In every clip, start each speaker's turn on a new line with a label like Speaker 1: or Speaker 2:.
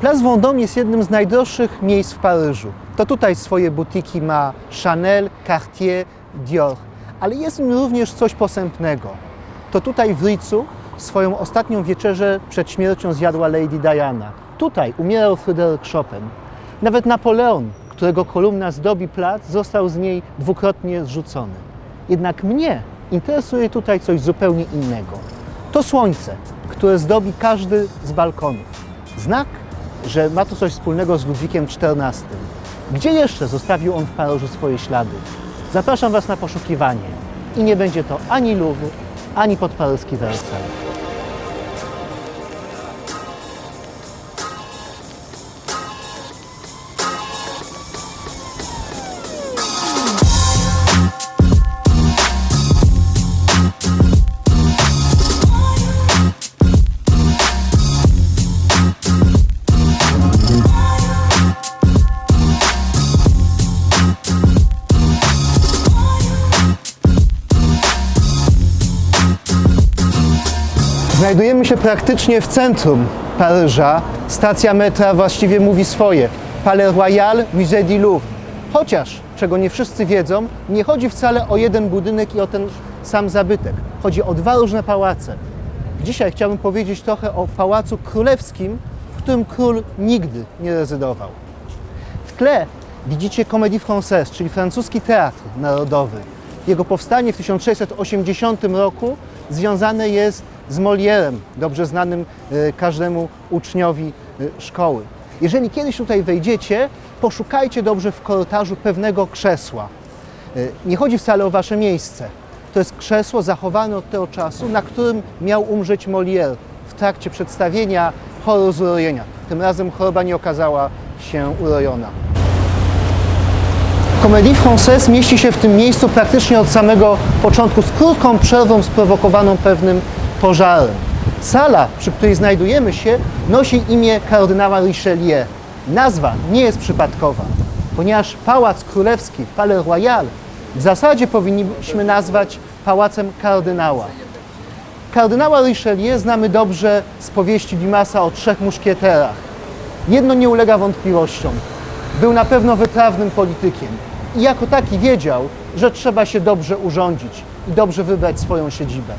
Speaker 1: Place Vendôme jest jednym z najdroższych miejsc w Paryżu. To tutaj swoje butiki ma Chanel, Cartier, Dior, ale jest w nim również coś posępnego. To tutaj w Ritzu swoją ostatnią wieczerzę przed śmiercią zjadła Lady Diana. Tutaj umierał Fryderyk Chopin. Nawet Napoleon, którego kolumna zdobi plac, został z niej dwukrotnie zrzucony. Jednak mnie interesuje tutaj coś zupełnie innego. To słońce, które zdobi każdy z balkonów. Znak, że ma to coś wspólnego z Ludwikiem XIV. Gdzie jeszcze zostawił on w Paryżu swoje ślady? Zapraszam Was na poszukiwanie. I nie będzie to ani Louvre, ani podparyski Wersalles. Znajdujemy się praktycznie w centrum Paryża. Stacja metra właściwie mówi swoje. Palais Royal, Musée du Louvre. Chociaż, czego nie wszyscy wiedzą, nie chodzi wcale o jeden budynek i o ten sam zabytek. Chodzi o dwa różne pałace. Dzisiaj chciałbym powiedzieć trochę o Pałacu Królewskim, w którym król nigdy nie rezydował. W tle widzicie Comédie Française, czyli francuski teatr narodowy. Jego powstanie w 1680 roku związane jest z Molierem, dobrze znanym e, każdemu uczniowi e, szkoły. Jeżeli kiedyś tutaj wejdziecie, poszukajcie dobrze w korytarzu pewnego krzesła. E, Nie chodzi wcale o wasze miejsce. To jest krzesło zachowane od tego czasu, na którym miał umrzeć Molière w trakcie przedstawienia choru z urojenia. Tym razem choroba nie okazała się urojona. Comédie Française mieści się w tym miejscu praktycznie od samego początku, z krótką przerwą sprowokowaną pewnym pożarem. Sala, przy której znajdujemy się, nosi imię kardynała Richelieu. Nazwa nie jest przypadkowa, ponieważ Pałac Królewski, Palais Royal, w zasadzie powinniśmy nazwać Pałacem Kardynała. Kardynała Richelieu znamy dobrze z powieści Dumasa o trzech muszkieterach. Jedno nie ulega wątpliwościom. Był na pewno wytrawnym politykiem i jako taki wiedział, że trzeba się dobrze urządzić i dobrze wybrać swoją siedzibę.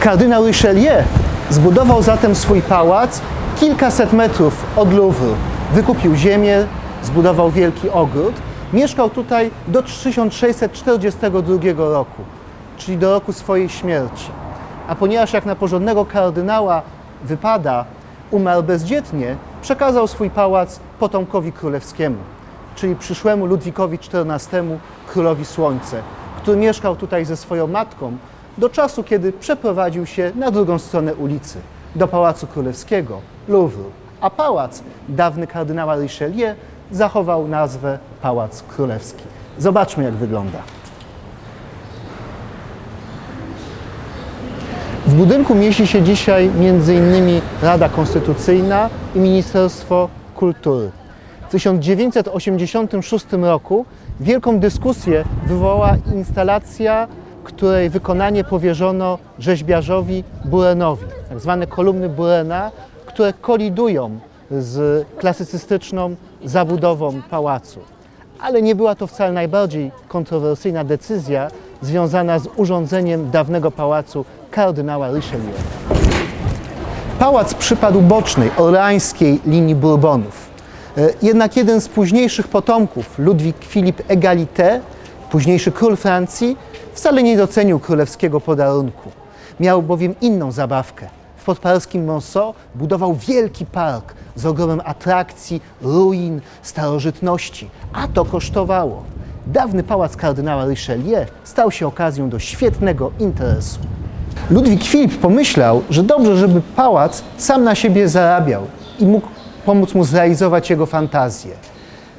Speaker 1: Kardynał Richelieu zbudował zatem swój pałac kilkaset metrów od Louvru. Wykupił ziemię, zbudował wielki ogród. Mieszkał tutaj do 1642 roku, czyli do roku swojej śmierci. A ponieważ jak na porządnego kardynała wypada, umarł bezdzietnie, przekazał swój pałac potomkowi królewskiemu, czyli przyszłemu Ludwikowi XIV, królowi Słońce, który mieszkał tutaj ze swoją matką do czasu, kiedy przeprowadził się na drugą stronę ulicy, do Pałacu Królewskiego, Louvru. A pałac, dawny kardynała Richelieu, zachował nazwę Pałac Królewski. Zobaczmy, jak wygląda. W budynku mieści się dzisiaj m.in. Rada Konstytucyjna i Ministerstwo Kultury. W 1986 roku wielką dyskusję wywołała instalacja, której wykonanie powierzono rzeźbiarzowi Burenowi, tak zwane kolumny Burena, które kolidują z klasycystyczną zabudową pałacu. Ale nie była to wcale najbardziej kontrowersyjna decyzja związana z urządzeniem dawnego pałacu kardynała Richelieu. Pałac przypadł bocznej, orleańskiej linii Bourbonów. E, Jednak jeden z późniejszych potomków, Ludwik Filip Egalité, późniejszy król Francji, wcale nie docenił królewskiego podarunku. Miał bowiem inną zabawkę. W podparskim Monceau budował wielki park z ogromem atrakcji, ruin, starożytności, a to kosztowało. Dawny pałac kardynała Richelieu stał się okazją do świetnego interesu. Ludwik Filip pomyślał, że dobrze, żeby pałac sam na siebie zarabiał i mógł pomóc mu zrealizować jego fantazję.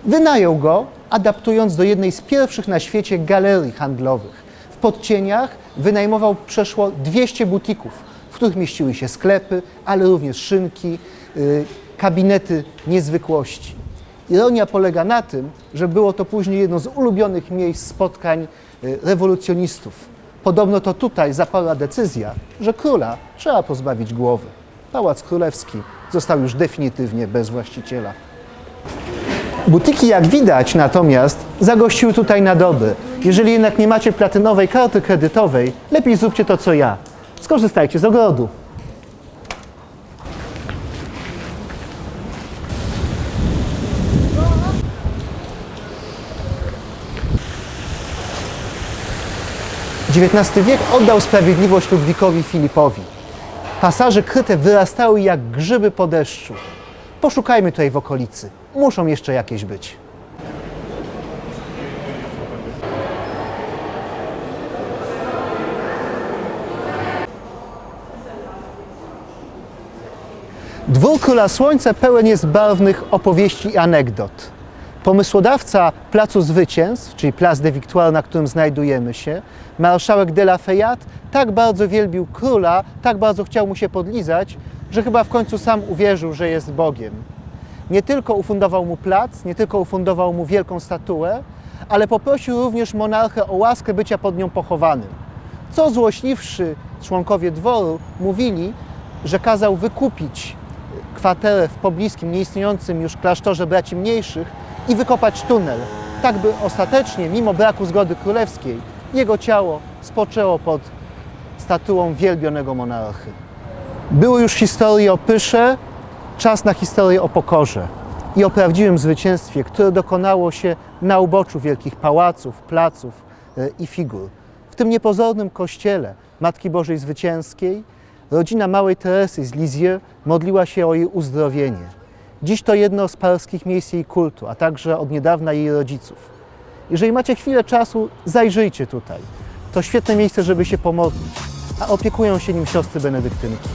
Speaker 1: Wynajął go, adaptując do jednej z pierwszych na świecie galerii handlowych. W podcieniach wynajmował przeszło 200 butików, w których mieściły się sklepy, ale również szynki, y, kabinety niezwykłości. Ironia polega na tym, że było to później jedno z ulubionych miejsc spotkań y, rewolucjonistów. Podobno to tutaj zapadła decyzja, że króla trzeba pozbawić głowy. Pałac Królewski został już definitywnie bez właściciela. Butiki, jak widać, natomiast zagościły tutaj na dobre. Jeżeli jednak nie macie platynowej karty kredytowej, lepiej zróbcie to co ja. Skorzystajcie z ogrodu. XIX wiek oddał sprawiedliwość Ludwikowi Filipowi. Pasaże kryte wyrastały jak grzyby po deszczu. Poszukajmy tutaj w okolicy. Muszą jeszcze jakieś być. Dwór Króla Słońca pełen jest barwnych opowieści i anegdot. Pomysłodawca Placu Zwycięstw, czyli Place de Victoire, na którym znajdujemy się, marszałek de la Fayette, tak bardzo wielbił króla, tak bardzo chciał mu się podlizać, że chyba w końcu sam uwierzył, że jest Bogiem. Nie tylko ufundował mu plac, nie tylko ufundował mu wielką statuę, ale poprosił również monarchę o łaskę bycia pod nią pochowanym. Co złośliwszy członkowie dworu mówili, że kazał wykupić kwaterę w pobliskim, nieistniejącym już klasztorze braci mniejszych i wykopać tunel, tak by ostatecznie, mimo braku zgody królewskiej, jego ciało spoczęło pod statuą wielbionego monarchy. Były już historie o pysze, czas na historię o pokorze i o prawdziwym zwycięstwie, które dokonało się na uboczu wielkich pałaców, placów e, i figur. W tym niepozornym kościele Matki Bożej Zwycięskiej rodzina małej Teresy z Lisieux modliła się o jej uzdrowienie. Dziś to jedno z parskich miejsc jej kultu, a także od niedawna jej rodziców. Jeżeli macie chwilę czasu, zajrzyjcie tutaj. To świetne miejsce, żeby się pomodlić, a opiekują się nim siostry benedyktynki.